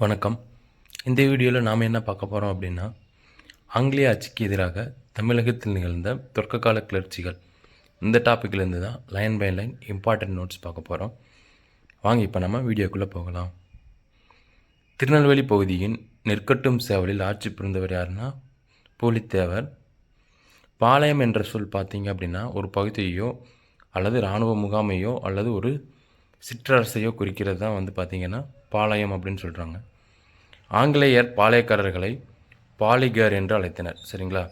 வணக்கம். இந்த வீடியோவில் நாம் என்ன பார்க்க போகிறோம் அப்படின்னா ஆங்கிலேய ஆட்சிக்கு எதிராக தமிழகத்தில் நிகழ்ந்த தொடக்ககால கிளர்ச்சிகள். இந்த டாப்பிக்லேருந்து தான் line by line important notes பார்க்க போகிறோம் வாங்க இப்போ நம்ம வீடியோக்குள்ளே போகலாம். திருநெல்வேலி பகுதியின் நெற்கட்டும் சேவலில் ஆட்சி புரிந்தவர் யாருன்னா போலித்தேவர். பாளையம் என்ற சொல் பார்த்தீங்க அப்படின்னா ஒரு பகுதியையோ அல்லது இராணுவ முகாமையோ அல்லது ஒரு சிற்றரசையோ குறிக்கிறது தான் வந்து பார்த்திங்கன்னா பாளையம் அப்படின்னு சொல்கிறாங்க ஆங்கிலேயர் பாளையக்காரர்களை பாலிகர் என்று அழைத்தனர். சரிங்களா?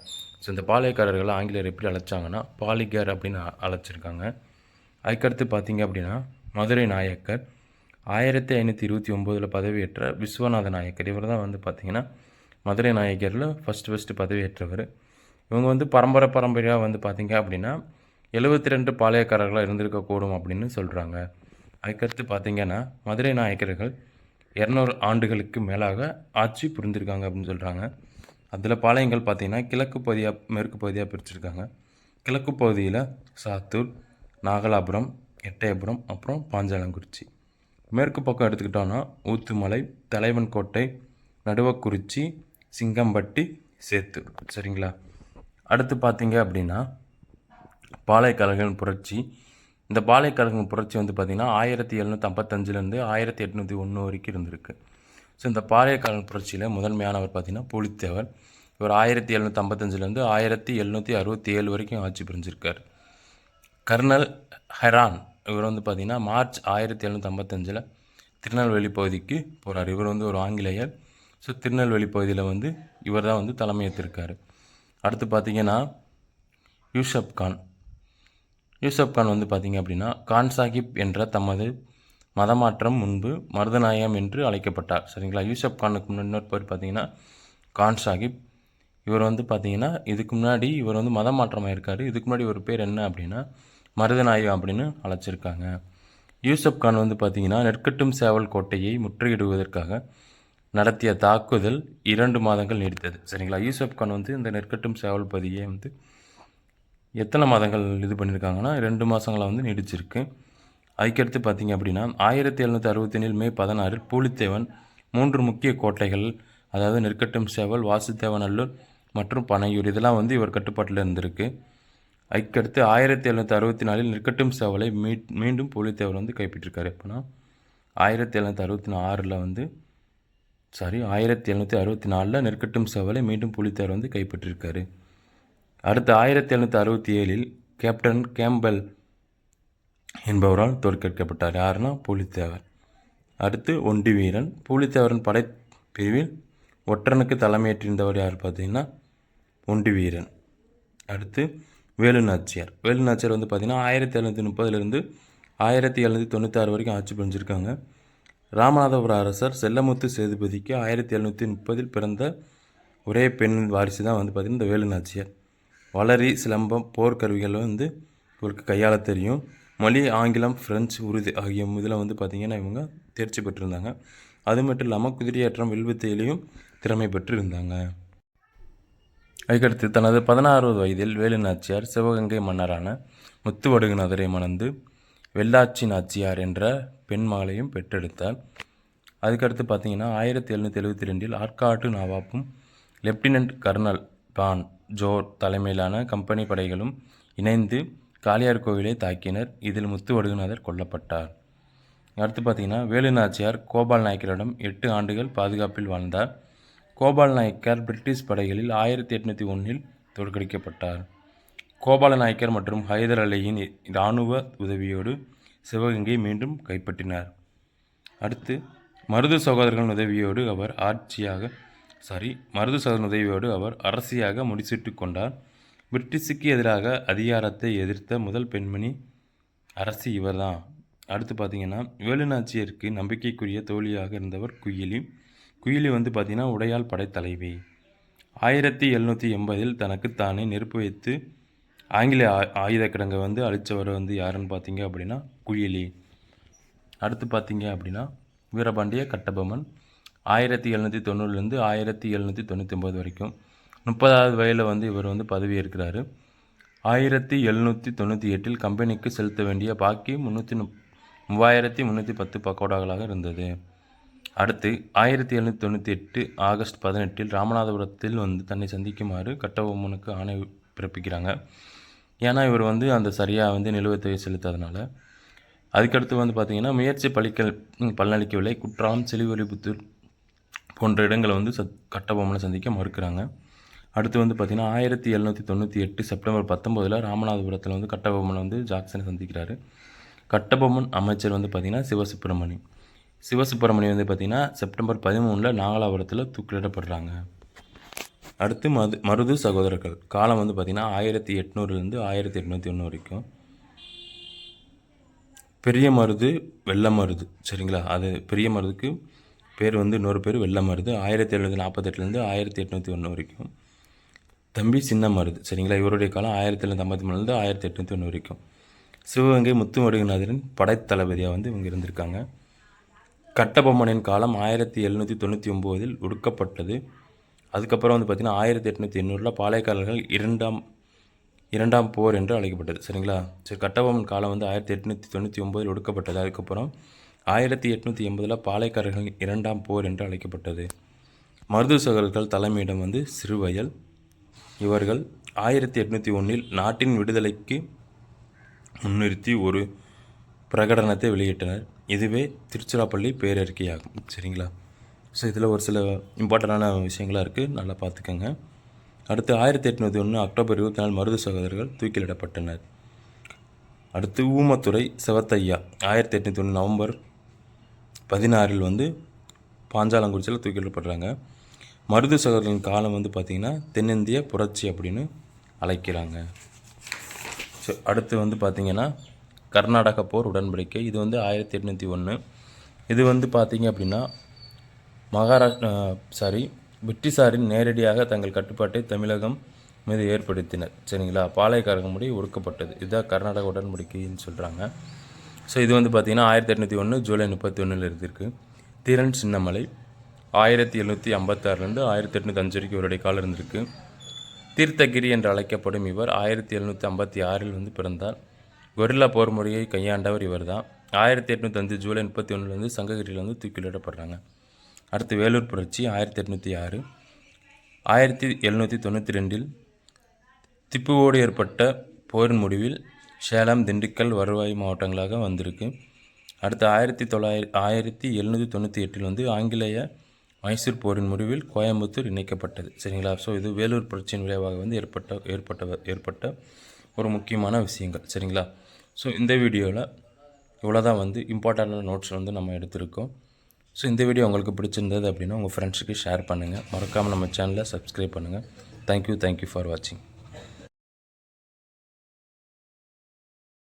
ஸோ இந்த பாளையக்காரர்களை ஆங்கிலேயர் எப்படி அழைச்சாங்கன்னா பாலிகர் அப்படின்னு அழைச்சிருக்காங்க. அதுக்கடுத்து பார்த்தீங்க அப்படின்னா மதுரை நாயக்கர் ஆயிரத்தி ஐநூற்றி இருபத்தி ஒம்போதில் பதவியேற்ற விஸ்வநாத நாயக்கர். இவர் தான் வந்து பார்த்திங்கன்னா மதுரை நாயக்கரில் ஃபஸ்ட்டு ஃபஸ்ட்டு பதவியேற்றவர். இவங்க வந்து பரம்பரை பரம்பரையாக வந்து பார்த்திங்க அப்படின்னா எழுபத்தி ரெண்டு பாளையக்காரர்களாக இருந்திருக்கக்கூடும் அப்படின்னு சொல்கிறாங்க அதுக்கடுத்து பார்த்தீங்கன்னா மதுரை நாயக்கர்கள் இரநூறு ஆண்டுகளுக்கு மேலாக ஆட்சி புரிந்திருக்காங்க அப்படின்னு சொல்கிறாங்க அதில் பாளையங்கள் பார்த்திங்கன்னா கிழக்கு பகுதியாக மேற்கு பகுதியாக பிரிச்சிருக்காங்க. கிழக்கு பகுதியில் சாத்தூர் நாகலாபுரம் எட்டயபுரம் அப்புறம் பாஞ்சாலங்குறிச்சி. மேற்கு பக்கம் எடுத்துக்கிட்டோன்னா ஊத்துமலை தலைவன் கோட்டை நடுவக்குறிச்சி சிங்கம்பட்டி சேத்தூர். சரிங்களா? அடுத்து பார்த்தீங்க அப்படின்னா பாளையக்காரர்கள் புரட்சி இந்த பாளையக்காரர்கள் புரட்சி வந்து பார்த்திங்கன்னா ஆயிரத்தி எழுநூற்றி ஐம்பத்தஞ்சிலேருந்து ஆயிரத்தி எட்நூற்றி ஒன்று வரைக்கும் இருந்திருக்கு. ஸோ இந்த பாளையக்காரர்கள் புரட்சியில் முதன்மையானவர் பார்த்திங்கன்னா புலித்தேவர். இவர் ஆயிரத்தி எழுநூற்றி ஐம்பத்தஞ்சிலேருந்து ஆயிரத்தி எழுநூற்றி அறுபத்தி ஏழு வரைக்கும் ஆட்சி புரிஞ்சிருக்கார். கர்னல் ஹெரான் இவர் வந்து பார்த்திங்கன்னா மார்ச் ஆயிரத்தி எழுநூற்றி ஐம்பத்தஞ்சில் திருநெல்வேலி பகுதிக்கு போகிறார் இவர் வந்து ஒரு ஆங்கிலேயர். ஸோ திருநெல்வேலி பகுதியில் வந்து இவர் தான் வந்து தலைமையேற்றிருக்கார். அடுத்து பார்த்தீங்கன்னா யூசப் கான் யூசப் கான் வந்து பார்த்திங்க அப்படின்னா கான் சாஹிப் என்ற தமது மதமாற்றம் முன்பு மருதநாயகம் என்று அழைக்கப்பட்டார். சரிங்களா? யூசப் கானுக்கு முன்னாடி பேர் பார்த்தீங்கன்னா கான் சாஹிப். இவர் வந்து பார்த்தீங்கன்னா இதுக்கு முன்னாடி இவர் வந்து மதமாற்றம் ஆயிருக்கார் இதுக்கு முன்னாடி ஒரு பேர் என்ன அப்படின்னா மருதநாயகம் அப்படின்னு அழைச்சிருக்காங்க. யூசப் கான் வந்து பார்த்தீங்கன்னா நெற்கட்டும் சேவல் கோட்டையை முற்றுகையிடுவதற்காக நடத்திய தாக்குதல் இரண்டு மாதங்கள் நீடித்தது. சரிங்களா? யூசப் கான் வந்து இந்த நெற்கட்டும் சேவல் பதியை வந்து எத்தனை மாதங்கள் இது பண்ணியிருக்காங்கன்னா ரெண்டு மாதங்களாக வந்து நீடிச்சிருக்கு. அதுக்கடுத்து பார்த்தீங்க அப்படின்னா ஆயிரத்தி எழுநூற்றி அறுபத்தேழில் மே பதினாறில் பூலித்தேவன் மூன்று முக்கிய கோட்டைகள் அதாவது நெற்கட்டும் சேவல் வாசுதேவநல்லூர் மற்றும் பனையூர் இதெல்லாம் வந்து இவர் கட்டுப்பாட்டில் இருந்திருக்கு. அதுக்கடுத்து ஆயிரத்தி எழுநூற்றி அறுபத்தி நாலில் நெற்கட்டும் சேவலை மீட் மீண்டும் பூலித்தேவர் வந்து கைப்பற்றிருக்காரு எப்போனா ஆயிரத்தி எழுநூற்றி அறுபத்தி ஆறில் வந்து சாரி ஆயிரத்தி எழுநூற்றி அறுபத்தி நாலில் நெற்கட்டும் சேவலை மீண்டும் புலித்தேவர் வந்து கைப்பற்றிருக்காரு. அடுத்து ஆயிரத்தி எழுநூற்றி அறுபத்தி ஏழில் கேப்டன் கேம்பல் என்பவரால் தோற்கடிக்கப்பட்டார். யாருன்னா புலித்தேவர். அடுத்து ஒண்டி வீரன். புலித்தேவரின் படைப்பிரிவில் ஒற்றனுக்கு தலைமையேற்றிருந்தவர் யார் பார்த்தீங்கன்னா? ஒண்டி வீரன். அடுத்து வேலு நாச்சியார். வேலு நாச்சியார் வந்து பார்த்திங்கன்னா ஆயிரத்தி எழுநூற்றி முப்பதுலேருந்து ஆயிரத்தி எழுநூற்றி தொண்ணூத்தாறு வரைக்கும் ஆட்சி புரிஞ்சிருக்காங்க. ராமநாதபுர அரசர் செல்லமுத்து சேதுபதிக்கு ஆயிரத்தி எழுநூற்றி முப்பதில் பிறந்த ஒரே பெண் வாரிசு தான் வந்து பார்த்திங்கன்னா இந்த வேலு நாச்சியார். வளரி சிலம்பம் போர்க்கருவிகள் வந்து இவருக்கு கையாள தெரியும். மொழி ஆங்கிலம் பிரெஞ்சு உருது ஆகிய இதில் வந்து பார்த்திங்கன்னா இவங்க தேர்ச்சி பெற்றிருந்தாங்க. அது மட்டும் இல்லாமல் குதிரையேற்றம் வில்வித்தையிலையும் திறமை பெற்று இருந்தாங்க அதுக்கடுத்து தனது பதினாறாவது வயதில் வேலு நாச்சியார் சிவகங்கை மன்னரான முத்துவடுகுநாதரை மணந்து வெள்ளாச்சி நாச்சியார் என்ற பெண் மகளையும் பெற்றெடுத்தார். அதுக்கடுத்து பார்த்தீங்கன்னா ஆயிரத்தி எழுநூற்றி எழுபத்தி ரெண்டில் ஆற்காட்டு நவாப்பும் லெப்டினன்ட் கர்னல் பான் ஜோர் தலைமையிலான கம்பெனி படைகளும் இணைந்து காளியார் கோவிலை தாக்கினர். இதில் முத்துவடுகுநாதர் கொல்லப்பட்டார். அடுத்து பார்த்தீங்கன்னா வேலு நாச்சியார் கோபால் நாயக்கரிடம் எட்டு ஆண்டுகள் பாதுகாப்பில் வாழ்ந்தார். கோபால் நாயக்கர் பிரிட்டிஷ் படைகளில் ஆயிரத்தி எட்நூற்றி ஒன்றில் தோற்கடிக்கப்பட்டார். கோபால நாயக்கர் மற்றும் ஹைதர் அலியின் இராணுவ உதவியோடு சிவகங்கை மீண்டும் கைப்பற்றினார். அடுத்து மருது சகோதரர்களின் உதவியோடு அவர் ஆட்சியாக சாரி மருது சகோதரன் உதவியோடு அவர் அரசியாக முடிசூட்டு கொண்டார். பிரிட்டிஷுக்கு எதிராக அதிகாரத்தை எதிர்த்த முதல் பெண்மணி அரசி இவர்தான். அடுத்து பார்த்தீங்கன்னா வேலுநாச்சியருக்கு நம்பிக்கைக்குரிய தோழியாக இருந்தவர் குயிலி. குயிலி வந்து பார்த்தீங்கன்னா உடையாள் படைத்தலைவி ஆயிரத்தி எழுநூற்றி எண்பதில் தனக்கு தானே நெருப்பு வைத்து ஆங்கில ஆ- ஆயுத கிடங்கை வந்து அழித்தவர் வந்து யாருன்னு பார்த்தீங்க அப்படின்னா குயிலி. அடுத்து பார்த்தீங்க அப்படின்னா வீரபாண்டிய கட்டபொம்மன். ஆயிரத்தி எழுநூற்றி தொண்ணூறுலேருந்து ஆயிரத்தி எழுநூற்றி தொண்ணூற்றி ஒம்பது வரைக்கும். முப்பதாவது வயதில் வந்து இவர் வந்து பதவி ஏற்கிறாரு ஆயிரத்தி எழுநூற்றி தொண்ணூற்றி எட்டில் கம்பெனிக்கு செலுத்த வேண்டிய பாக்கி முந்நூற்றி மூவாயிரத்தி முந்நூற்றி பத்து பக்கோடாக்களாக இருந்தது. அடுத்து ஆயிரத்தி எழுநூற்றி தொண்ணூற்றி எட்டு ஆகஸ்ட் பதினெட்டில் ராமநாதபுரத்தில் வந்து தன்னை சந்திக்குமாறு கட்டபொம்மனுக்கு ஆணை பிறப்பிக்கிறாங்க. ஏன்னா இவர் வந்து அந்த சரியாக வந்து நிலுவைத் தொகை செலுத்தாதனால. அதுக்கடுத்து வந்து பார்த்திங்கன்னா முயற்சி பலிக்கல் பலனளிக்கவில்லை. குற்றாலம் செலிவலிபுத்தூர் போன்ற இடங்களை வந்து சத் கட்டபொம்மனை சந்திக்க மறுக்கிறாங்க. அடுத்து வந்து பார்த்திங்கன்னா ஆயிரத்தி எழுநூற்றி தொண்ணூற்றி எட்டு செப்டம்பர் பத்தொம்போதில் ராமநாதபுரத்தில் வந்து கட்டபொம்மனை வந்து ஜாக்சனை சந்திக்கிறாரு. கட்டபொம்மன் அமைச்சர் வந்து பார்த்திங்கன்னா சிவசுப்பிரமணி சிவசுப்பிரமணி வந்து பார்த்திங்கன்னா செப்டம்பர் பதிமூணில் நாகலாபுரத்தில் தூக்கிலிடப்படுறாங்க. அடுத்து மது மருது சகோதரர்கள். காலம் வந்து பார்த்திங்கன்னா ஆயிரத்தி எட்நூறுலேருந்து ஆயிரத்தி எட்நூற்றி ஒன்று வரைக்கும். பெரிய மருது வெள்ள மருது. சரிங்களா? அது பெரிய மருதுக்கு பேர் வந்து இன்னொரு பேர் வெள்ளை மருது. ஆயிரத்தி எழுநூற்றி நாற்பத்தெட்டுலேருந்து ஆயிரத்தி எட்நூற்றி ஒன்று வரைக்கும். தம்பி சின்ன மருது. சரிங்களா? இவருடைய காலம் ஆயிரத்தி எழுநூற்றி ஐம்பத்தி மூணுலேருந்து ஆயிரத்தி எட்நூற்றி ஒன்று வரைக்கும். சிவகங்கை முத்துமடுகநாதரின் படைத்தளபதியாக வந்து இவங்க இருந்திருக்காங்க. கட்டபொம்மனின் காலம் ஆயிரத்தி எழுநூற்றி தொண்ணூற்றி ஒம்போதில் ஒடுக்கப்பட்டது. அதுக்கப்புறம் வந்து பார்த்திங்கன்னா ஆயிரத்தி எட்நூற்றி எண்ணூறில் பாளையக்காரர்கள் இரண்டாம் இரண்டாம் போர் என்று அழைக்கப்பட்டது. சரிங்களா? சரி கட்டபொம்மன் காலம் வந்து ஆயிரத்தி எட்நூற்றி தொண்ணூற்றி ஒம்போதில் ஒடுக்கப்பட்டது. அதுக்கப்புறம் ஆயிரத்தி எட்நூற்றி எண்பதில் பாளையக்காரர்களின் இரண்டாம் போர் என்று அழைக்கப்பட்டது. மருது சகோதரர்கள் தலைமையிடம் வந்து சிறுவயல். இவர்கள் ஆயிரத்தி எட்நூற்றி ஒன்றில் நாட்டின் விடுதலைக்கு முன்னிறுத்தி ஒரு பிரகடனத்தை வெளியிட்டனர். இதுவே திருச்சிராப்பள்ளி பேரறிக்கையாகும். சரிங்களா? ஸோ இதில் ஒரு சில இம்பார்ட்டண்டான விஷயங்களாக இருக்குது நல்லா பார்த்துக்கோங்க. அடுத்து ஆயிரத்தி எட்நூற்றி ஒன்று அக்டோபர் இருபத்தி நாலு மருது சகோதரர்கள் தூக்கிலிடப்பட்டனர். அடுத்து ஊமத்துறை சிவத்தையா ஆயிரத்தி எட்நூற்றி ஒன்று நவம்பர் பதினாறில் வந்து பாஞ்சாலங்குறிச்சியில் தூக்கிலிடப்படுறாங்க. மருது சகோதரர்களின் காலம் வந்து பார்த்திங்கன்னா தென்னிந்திய புரட்சி அப்படின்னு அழைக்கிறாங்க. ஸோ அடுத்து வந்து பார்த்திங்கன்னா கர்நாடக போர் உடன்படிக்கை. இது வந்து ஆயிரத்தி எட்நூற்றி ஒன்று. இது வந்து பார்த்திங்க அப்படின்னா மகாராஷ்டிரா சாரி பிரிட்டிஷாரின் நேரடியாக தங்கள் கட்டுப்பாட்டை தமிழகம் மீது ஏற்படுத்தினர். சரிங்களா? பாளையக்காரங்க முடி ஒடுக்கப்பட்டது இதுதான் கர்நாடக உடன்படிக்கைன்னு சொல்கிறாங்க ஸோ இது வந்து பார்த்திங்கன்னா ஆயிரத்தி எட்நூற்றி ஒன்று ஜூலை முப்பத்தி ஒன்றில் இருந்திருக்கு. தீரன் சின்னமலை ஆயிரத்தி எழுநூற்றி ஐம்பத்தாறுலேருந்து ஆயிரத்தி எட்நூற்றி அஞ்சு வரைக்கும் இவருடைய காலம் இருந்திருக்கு. தீர்த்தகிரி என்று அழைக்கப்படும் இவர் ஆயிரத்தி எழுநூற்றி ஐம்பத்தி ஆறில் வந்து பிறந்தார். கொரில்லா போர் முறையை கையாண்டவர் இவர் தான் ஆயிரத்தி எட்நூற்றி அஞ்சு ஜூலை முப்பத்தி ஒன்றுலேருந்து சங்ககிரியில் வந்து தூக்கிலிடப்படுறாங்க. அடுத்து வேலூர் புரட்சி ஆயிரத்தி எட்நூற்றி ஆறு. ஆயிரத்தி எழுநூற்றி தொண்ணூற்றி ரெண்டில் திப்புவோடு ஏற்பட்ட போரின் முடிவில் சேலம் திண்டுக்கல் வருவாய் மாவட்டங்களாக வந்திருக்கு. அடுத்து ஆயிரத்தி தொள்ளாயிரத்தி ஆயிரத்தி எழுநூற்றி தொண்ணூற்றி எட்டில் வந்து ஆங்கிலேய மைசூர் போரின் முடிவில் கோயம்புத்தூர் இணைக்கப்பட்டது. சரிங்களா? ஸோ இது வேலூர் புரட்சியின் விளைவாக வந்து ஏற்பட்ட ஏற்பட்ட ஏற்பட்ட ஒரு முக்கியமான விஷயங்கள். சரிங்களா? ஸோ இந்த வீடியோவில் இவ்வளோ தான் வந்து இம்பார்ட்டண்டான நோட்ஸ் வந்து நம்ம எடுத்திருக்கோம். ஸோ இந்த வீடியோ உங்களுக்கு பிடிச்சிருந்தது அப்படின்னா உங்கள் ஃப்ரெண்ட்ஸுக்கு ஷேர் பண்ணுங்கள் மறக்காமல் நம்ம சேனலை சப்ஸ்கிரைப் பண்ணுங்கள் தேங்க்யூ தேங்க்யூ ஃபார் வாட்சிங்